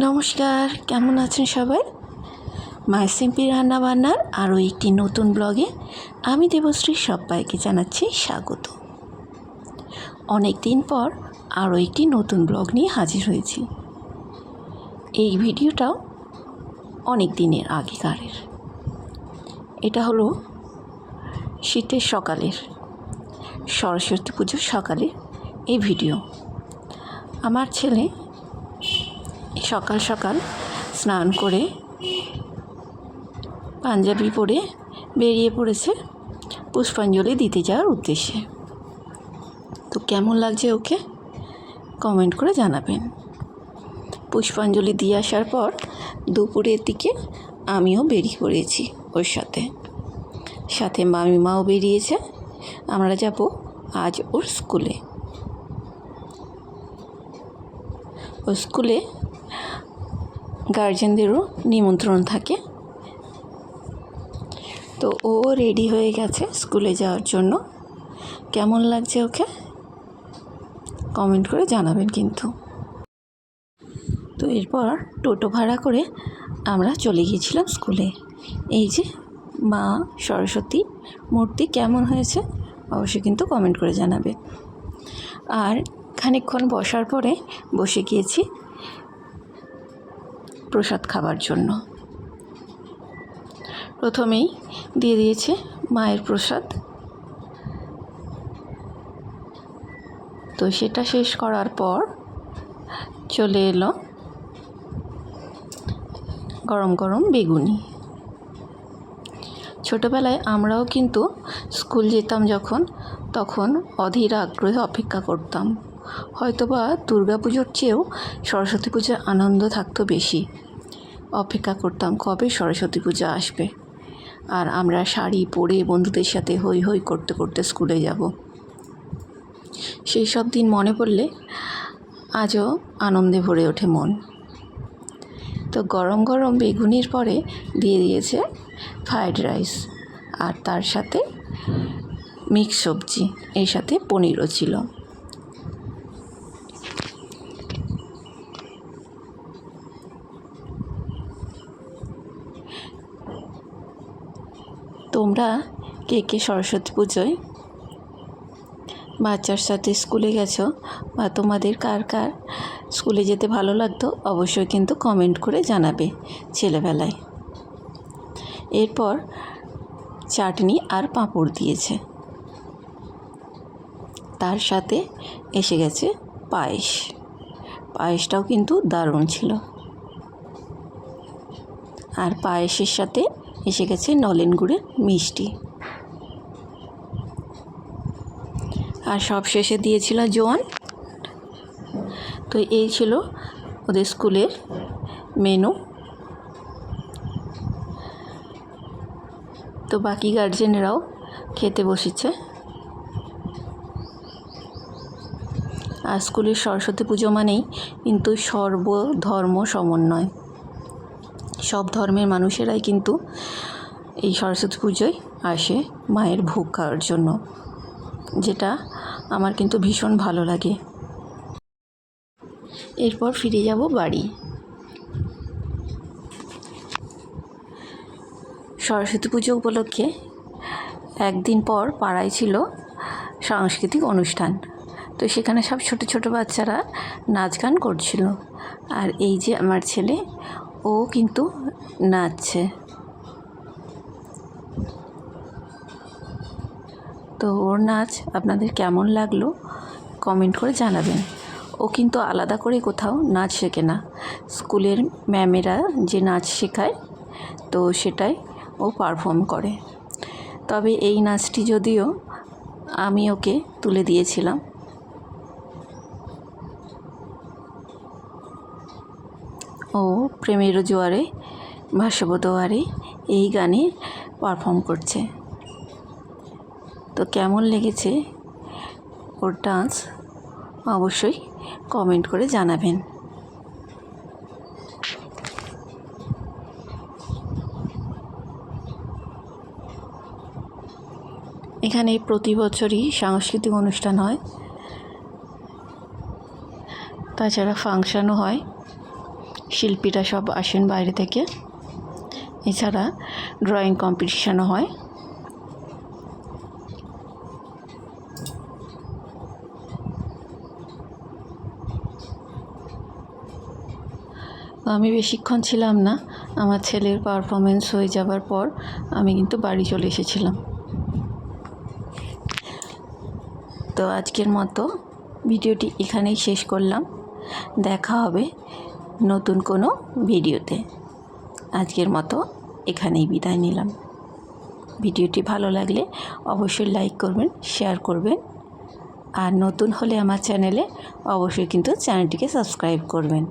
নমস্কার, কেমন আছেন সবাই? মায়ের সিম্পি রান্নাবান্নার আরও একটি নতুন ব্লগে আমি দেবশ্রী সবাইকে জানাচ্ছি স্বাগত। অনেক দিন পর আরও একটি নতুন ব্লগ নিয়ে হাজির হয়েছি। এই ভিডিওটাও অনেক দিনের আগেকারের। এটা হলো শীতের সকালের, সরস্বতী পুজোর সকালে এই ভিডিও। আমার ছেলে সকাল সকাল স্নান করে পাঞ্জাবি পরে বেরিয়ে পড়েছে পুষ্পাঞ্জলি দিতে যাওয়ার উদ্দেশ্যে। তো কেমন লাগছে ওকে? কমেন্ট করে জানাবেন। পুষ্পাঞ্জলি দিয়ে আসার পর দুপুরের দিকে আমিও বেরিয়ে পড়েছি ওর সাথে। সাথে মামিমাও বেরিয়েছে। আমরা যাব আজ ওর স্কুলে। ওর স্কুলে গার্জেনদেরও নিমন্ত্রণ থাকে। তো ও রেডি হয়ে গেছে স্কুলে যাওয়ার জন্য। কেমন লাগছে ওকে? কমেন্ট করে জানাবেন কিন্তু। তো এরপর টোটো ভাড়া করে আমরা চলে গিয়েছিলাম স্কুলে। এই যে মা সরস্বতী, মূর্তি কেমন হয়েছে অবশ্যই কিন্তু কমেন্ট করে জানাবে আর খানিকক্ষণ বসার পরে বসে গিয়েছি। প্রসাদ খাবার জন্য। প্রথমেই দিয়ে দিয়েছে মায়ের প্রসাদ। তো সেটা শেষ করার পর চলে এলো গরম গরম বেগুনি। ছোটোবেলায় আমরাও কিন্তু স্কুল যেতাম যখন, তখন অধীর আগ্রহে অপেক্ষা করতাম। হয়তোবা দুর্গা পুজোর চেয়েও সরস্বতী পূজার আনন্দ থাকতো বেশি। অপেক্ষা করতাম কবে সরস্বতী পূজা আসবে। আর আমরা শাড়ি পরে বন্ধুদের সাথে হই হই করতে করতে স্কুলে যাব। সেই সব দিন মনে পড়লে আজও আনন্দে ভরে ওঠে মন। তো গরম গরম বেগুনির পরে দিয়ে দিয়েছে ফ্রায়েড রাইস আর তার সাথে মিক্স সবজি, এর সাথে পনিরও ছিল। তোমরা কে কে সরস্বতী পুজোয় বাচ্চার সাথে স্কুলে গেছো বা তোমাদের কার কার স্কুলে যেতে ভালো লাগতো অবশ্যই কিন্তু কমেন্ট করে জানাবে ছেলেবেলায়। এরপর চাটনি আর পাঁপড় দিয়েছে। তার সাথে এসে গেছে পায়েস। পায়েসটাও কিন্তু দারুণ ছিল। আর পায়েসের সাথে এসে গেছে নলেন গুড়ের মিষ্টি। আর সব শেষে দিয়েছিল জোয়ান। তো এই ছিল ওদের স্কুলের মেনু। তো বাকি গার্জেনরাও খেতে বসেছে। আর স্কুলের সরস্বতী পুজো মানেই কিন্তু সর্বধর্ম সমন্বয়। সব ধর্মের মানুষেরাই কিন্তু এই সরস্বতী পুজোয় আসে মায়ের ভোগ খাওয়ার জন্য, যেটা আমার কিন্তু ভীষণ ভালো লাগে। এরপর ফিরে যাব বাড়ি। সরস্বতী পুজো উপলক্ষে একদিন পর পাড়ায় ছিল সাংস্কৃতিক অনুষ্ঠান, তো সেখানে সব ছোট ছোট বাচ্চারা নাচ গান করছিল। আর এই যে আমার ছেলে ও কিন্তু নাচছে। তো ওর নাচ আপনাদের কেমন লাগল কমেন্ট করে জানাবেন। ও কিন্তু আলাদা করে কোথাও নাচ শেখে না। স্কুলের ম্যামেরা যে নাচ শেখায়, তো সেটাই ও পারফর্ম করে। তবে এই নাচটি যদিও আমি ওকে তুলে দিয়েছিলাম। ও প্রেমের জোয়ারে ভাসবদোয়ারে এই গানে পারফর্ম করছে। তো কেমন লেগেছে ওর ডান্স অবশ্যই কমেন্ট করে জানাবেন। এখানে প্রতি বছরই সাংস্কৃতিক অনুষ্ঠান হয়। তাছাড়া ফাংশানও হয়। শিল্পীরা সব আসেন বাইরে থেকে। এছাড়া ড্রয়িং কম্পিটিশানও হয়। আমি বেশিক্ষণ ছিলাম না, আমার ছেলের পারফরমেন্স হয়ে যাবার পর আমি কিন্তু বাড়ি চলে এসেছিলাম। তো আজকের মতো ভিডিওটি এখানেই শেষ করলাম। দেখা হবে নতুন কোনো ভিডিওতে। আজকের মতো এখানেই বিদায় নিলাম। ভিডিওটি ভালো লাগলে অবশ্যই লাইক করবেন, শেয়ার করবেন। আর নতুন হলে আমার চ্যানেলে অবশ্যই কিন্তু চ্যানেলটিকে সাবস্ক্রাইব করবেন।